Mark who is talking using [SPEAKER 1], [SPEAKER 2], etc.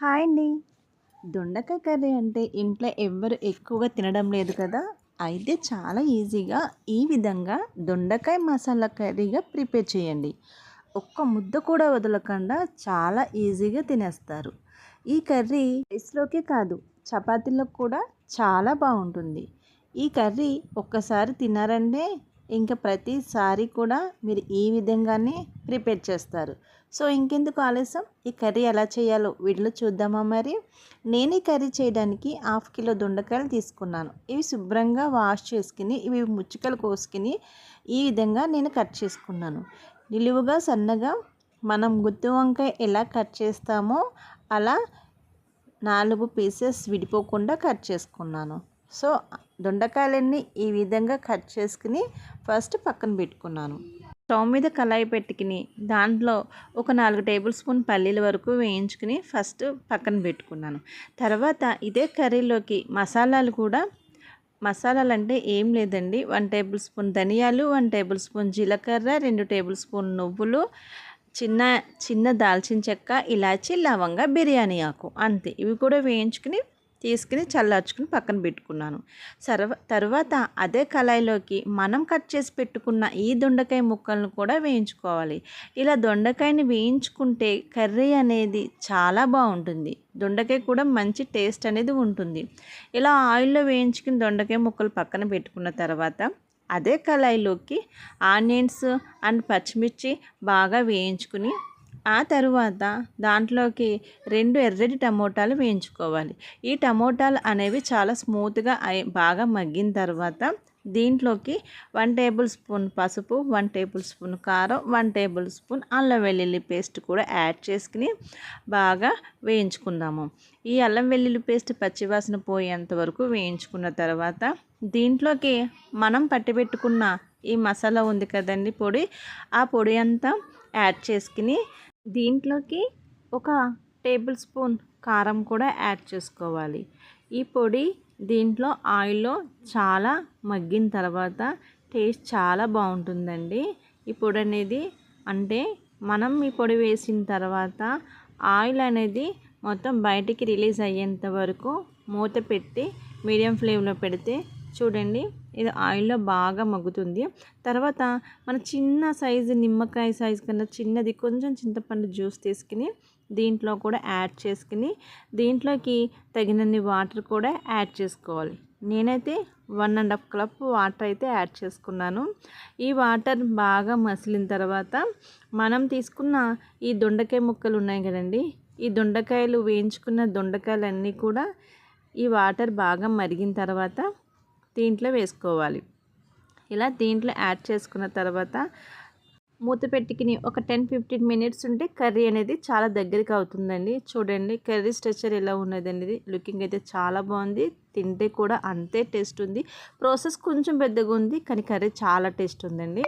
[SPEAKER 1] Hi అండి. దొండకాయ curry అంటే ఇంట్లో ఎవ్వరు ఎక్కువగా తినడం లేదు కదా అయితే చాలా ఈజీగా ఈ విధంగా దొండకాయ మసాలా కర్రీగా ప్రిపేర్ చేయండి. ఒక్క ముద్ద కూడా వదలకుండా చాలా ఈజీగా తినేస్తారు. ఈ కర్రీ రైస్లోకే కాదు చపాతీలకు కూడా చాలా బాగుంటుంది. ఈ కర్రీ ఒక్కసారి తినారంటే ఇంకా ప్రతిసారి కూడా మీరు ఈ విధంగానే ప్రిపేర్ చేస్తారు. సో ఇంకెందుకు ఆలస్యం? ఈ కర్రీ ఎలా చేయాలో వీటిలో చూద్దామా మరి? నేను ఈ కర్రీ చేయడానికి హాఫ్ కిలో దొండకాయలు తీసుకున్నాను. ఇవి శుభ్రంగా వాష్ చేసుకుని ఇవి ముచ్చుకలు కోసుకుని ఈ విధంగా నేను కట్ చేసుకున్నాను. నిలువుగా సన్నగా మనం గుత్తి వంకాయ ఎలా కట్ చేస్తామో అలా నాలుగు పీసెస్ విడిపోకుండా కట్ చేసుకున్నాను. సో దొండకాయలన్నీ ఈ విధంగా కట్ చేసుకుని ఫస్ట్ పక్కన పెట్టుకున్నాను. స్టవ్ మీద కళాయి పెట్టుకుని దాంట్లో ఒక నాలుగు టేబుల్ స్పూన్ పల్లీల వరకు వేయించుకుని ఫస్ట్ పక్కన పెట్టుకున్నాను. తర్వాత ఇదే కర్రీలోకి మసాలాలు కూడా మసాలాలు అంటే ఏం లేదండి. వన్ టేబుల్ స్పూన్ ధనియాలు వన్ టేబుల్ స్పూన్ జీలకర్ర రెండు టేబుల్ స్పూన్ నువ్వులు చిన్న చిన్న దాల్చిన చెక్క ఇలాచి లవంగ బిర్యానీ ఆకు అంతే. ఇవి కూడా వేయించుకుని తీసుకుని చల్లార్చుకుని పక్కన పెట్టుకున్నాను. సర్వ తర్వాత అదే కళాయిలోకి మనం కట్ చేసి పెట్టుకున్న ఈ దొండకాయ ముక్కలను కూడా వేయించుకోవాలి. ఇలా దొండకాయని వేయించుకుంటే కర్రీ అనేది చాలా బాగుంటుంది. దొండకాయ కూడా మంచి టేస్ట్ అనేది ఉంటుంది. ఇలా ఆయిల్లో వేయించుకుని దొండకాయ ముక్కలు పక్కన పెట్టుకున్న తర్వాత అదే కళాయిలోకి ఆనియన్స్ అండ్ పచ్చిమిర్చి బాగా వేయించుకుని ఆ తరువాత దాంట్లోకి రెండు ఎర్రటి టమోటాలు వేయించుకోవాలి. ఈ టమోటాలు అనేవి చాలా స్మూత్గా బాగా మగ్గిన తర్వాత దీంట్లోకి వన్ టేబుల్ స్పూన్ పసుపు వన్ టేబుల్ స్పూన్ కారం వన్ టేబుల్ స్పూన్ అల్లం వెల్లుల్లి పేస్ట్ కూడా యాడ్ చేసుకుని బాగా వేయించుకుందాము. ఈ అల్లం వెల్లుల్లి పేస్ట్ పచ్చివాసన పోయేంత వరకు వేయించుకున్న తర్వాత దీంట్లోకి మనం పట్టిపెట్టుకున్న ఈ మసాలా ఉంది కదండి పొడి ఆ పొడి అంతా యాడ్ చేసుకుని దీంట్లోకి ఒక టేబుల్ స్పూన్ కారం కూడా యాడ్ చేసుకోవాలి. ఈ పొడి దీంట్లో ఆయిల్లో చాలా మగ్గిన తర్వాత టేస్ట్ చాలా బాగుంటుందండి. ఈ పొడి అనేది అంటే మనం ఈ పొడి వేసిన తర్వాత ఆయిల్ అనేది మొత్తం బయటికి రిలీజ్ అయ్యేంత వరకు మూత పెట్టి మీడియం ఫ్లేమ్లో పెడితే చూడండి. ఇది ఆయిల్లో బాగా మగ్గుతుంది. తర్వాత మన చిన్న సైజు నిమ్మకాయ సైజు కన్నా చిన్నది కొంచెం చింతపండు జ్యూస్ తీసుకుని దీంట్లో కూడా యాడ్ చేసుకుని దీంట్లోకి తగినన్ని వాటర్ కూడా యాడ్ చేసుకోవాలి. నేనైతే one and half cup water అయితే యాడ్ చేసుకున్నాను. ఈ వాటర్ బాగా మసిలిన తర్వాత మనం తీసుకున్న ఈ దొండకాయ ముక్కలు ఉన్నాయి కదండి. ఈ దొండకాయలు వేయించుకున్న దొండకాయలు అన్నీ కూడా ఈ వాటర్ బాగా మరిగిన తర్వాత దీంట్లో వేసుకోవాలి. ఇలా దీంట్లో యాడ్ చేసుకున్న తర్వాత మూత పెట్టుకుని ఒక టెన్ ఫిఫ్టీన్ మినిట్స్ ఉంటే కర్రీ అనేది చాలా దగ్గరికి అవుతుందండి. చూడండి కర్రీ స్ట్రక్చర్ ఎలా ఉన్నది అనేది లుకింగ్ అయితే చాలా బాగుంది. తింటే కూడా అంతే టేస్ట్ ఉంది. ప్రాసెస్ కొంచెం పెద్దగా ఉంది కానీ కర్రీ చాలా టేస్ట్ ఉందండి.